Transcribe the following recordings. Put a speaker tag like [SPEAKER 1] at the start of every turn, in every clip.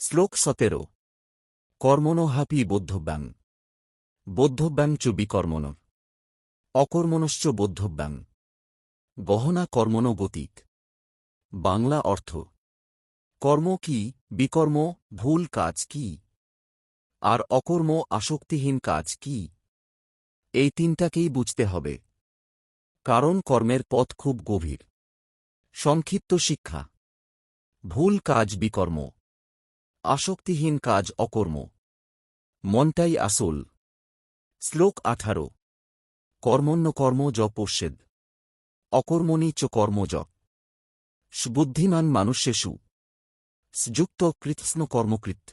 [SPEAKER 1] শ্লোক সতেরো। কর্মণহাপি বৌদ্ধব্যাং। বৌদ্ধব্যাং চ বিকর্মণ। অকর্মণশ্চ বৌদ্ধব্যাং। গহনা কর্মণ গতিক। বাংলা অর্থ। কর্ম কি, বিকর্ম, ভুল কাজ কি? আর অকর্ম, আসক্তিহীন কাজ কি? এই তিনটাকেই বুঝতে হবে। কারণ কর্মের পথ খুব গভীর। সংক্ষিপ্ত শিক্ষা। ভুল কাজ বিকর্ম। আসক্তিহীন কাজ অকর্ম। মনটাই আসল। শ্লোক আঠারো। কর্মণ্য কর্ম য পশ্যেদ। অকর্মণি চ কর্মজ বুদ্ধিমান মানুষ্যেষু। যুক্ত কৃৎস্ন কর্মকৃত।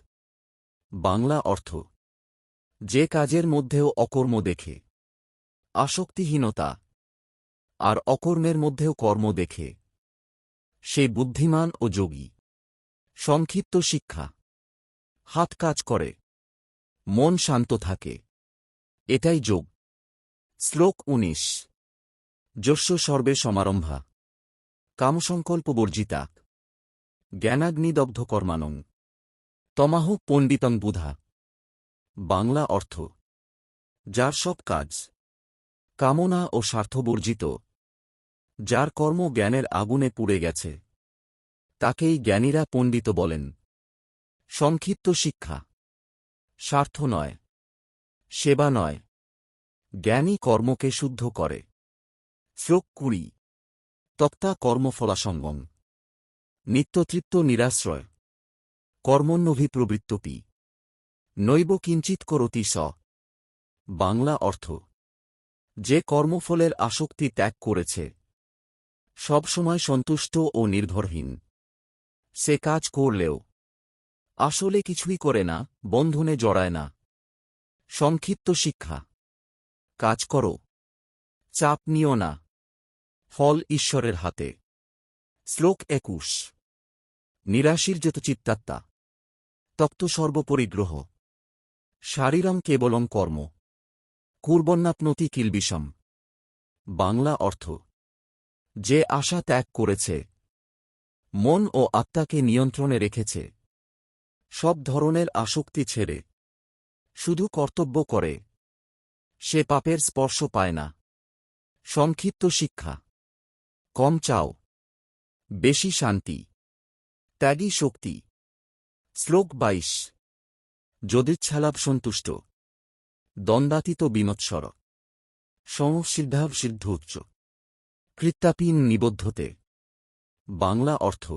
[SPEAKER 1] বাংলা অর্থ। যে কাজের মধ্যেও অকর্ম দেখে। আসক্তিহীনতা। আর অকর্মের মধ্যেও কর্ম দেখে। সে বুদ্ধিমান ও যোগী। সংক্ষিপ্ত শিক্ষা। হাত কাজ করে। মন শান্ত থাকে। এটাই যোগ। শ্লোক উনিশ। যস্য সর্বে সমারম্ভা। কামসংকল্প বর্জিতা। জ্ঞানাগ্নিদগ্ধ কর্মানং তমাহ পণ্ডিতং বুধা। বাংলা অর্থ। যার সব কাজ। কামনা ও স্বার্থবর্জিত যার কর্ম জ্ঞানের আগুনে পুড়ে গেছে। তাকেই জ্ঞানীরা পণ্ডিত বলেন। সংক্ষিপ্ত শিক্ষা। স্বার্থ নয়। সেবা নয়। জ্ঞানী কর্মকে শুদ্ধ করে। শ্লোক কুড়ি। তক্তা কর্মফলাসঙ্গম। নিত্যতৃপ্ত নিরাশ্রয়। কর্মণ্যভিপ্রবৃত্তপি নৈব কিঞ্চিত করতি স। বাংলা অর্থ। যে কর্মফলের আসক্তি ত্যাগ করেছে। সবসময় সন্তুষ্ট ও নির্ভরহীন। সে কাজ করলেও। আসলে কিছুই করে না, বন্ধনে জড়ায় না। সংক্ষিপ্ত শিক্ষা। কাজ করো। চাপ নিও না। ফল ঈশ্বরের হাতে। শ্লোক একুশ। নিরাশির যত চিত্তাত্মা তক্ত সর্বপরিগ্রহ। শারীরম কেবলম কর্ম। কুর্বন্নাপ্নতি কিলবিষম। বাংলা অর্থ, যে আশা ত্যাগ করেছে মন ও আত্মাকে নিয়ন্ত্রণে রেখেছে। সব ধরনের আসক্তি ছেড়ে। শুধু কর্তব্য করে। সে পাপের স্পর্শ পায় না। সংক্ষিপ্ত শিক্ষা। কম চাও। বেশি শান্তি। ত্যাগী শক্তি। শ্লোক বাইশ। যদিচ্ছালাভ সন্তুষ্ট। দ্বন্দ্বাতীত বিমৎসর। সমসিদ্ধাব সিদ্ধোচ্চ কৃত্তাপীন নিবদ্ধতে। বাংলা অর্থ।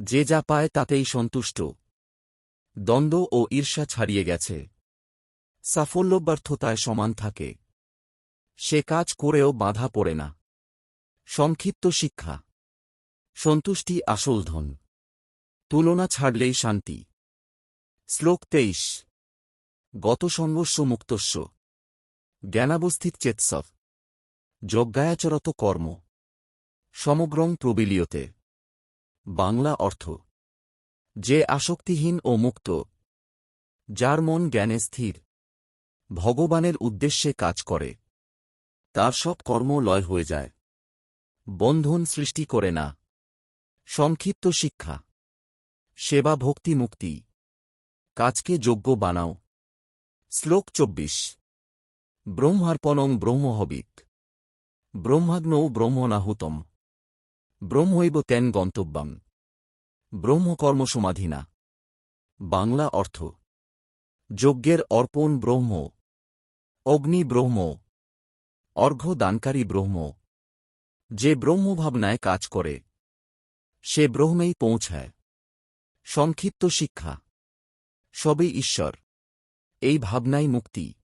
[SPEAKER 1] যে যা পায় তাতেই সন্তুষ্ট। দ্বন্দ্ব ও ঈর্ষা ছাড়িয়ে গেছে। সাফল্য ব্যর্থতায় সমান থাকে। সে কাজ করেও বাধা পড়ে না। সংক্ষিপ্ত শিক্ষা। সন্তুষ্টি আসল ধন। তুলনা ছাড়লেই শান্তি। শ্লোক তেইশ। গত সংঘর্ষ মুক্তস্য। জ্ঞানাবস্থিত চেৎসব যজ্ঞায়াচরত কর্ম। সমগ্রং প্রবিলিয়তে বাংলা অর্থ, যে আসক্তিহীন ও মুক্ত, যার মন জ্ঞানে স্থির, ভগবানের উদ্দেশ্যে কাজ করে, তার সব কর্ম লয় হয়ে যায়। বন্ধন সৃষ্টি করে না, সংক্ষিপ্ত শিক্ষা, সেবা ভক্তি মুক্তি, কাজকে যোগ্য বানাও। শ্লোক চব্বিশ, ব্রহ্মার্পণং ব্রহ্মহবিত, ব্রহ্মাগ্নৌ ব্রহ্মনাহুতম। ব্রহ্মৈব তেন গন্তব্যম ব্রহ্মকর্মসমাধিনা। বাংলা অর্থ, যজ্ঞের অর্পণ ব্রহ্ম, অগ্নি ব্রহ্ম, অর্ঘ্য দানকারী ব্রহ্ম। যে ব্রহ্মভাবনায় কাজ করে, সে ব্রহ্মেই পৌঁছায়। সংক্ষিপ্ত শিক্ষা, সবই ঈশ্বর, এই ভাবনাই মুক্তি।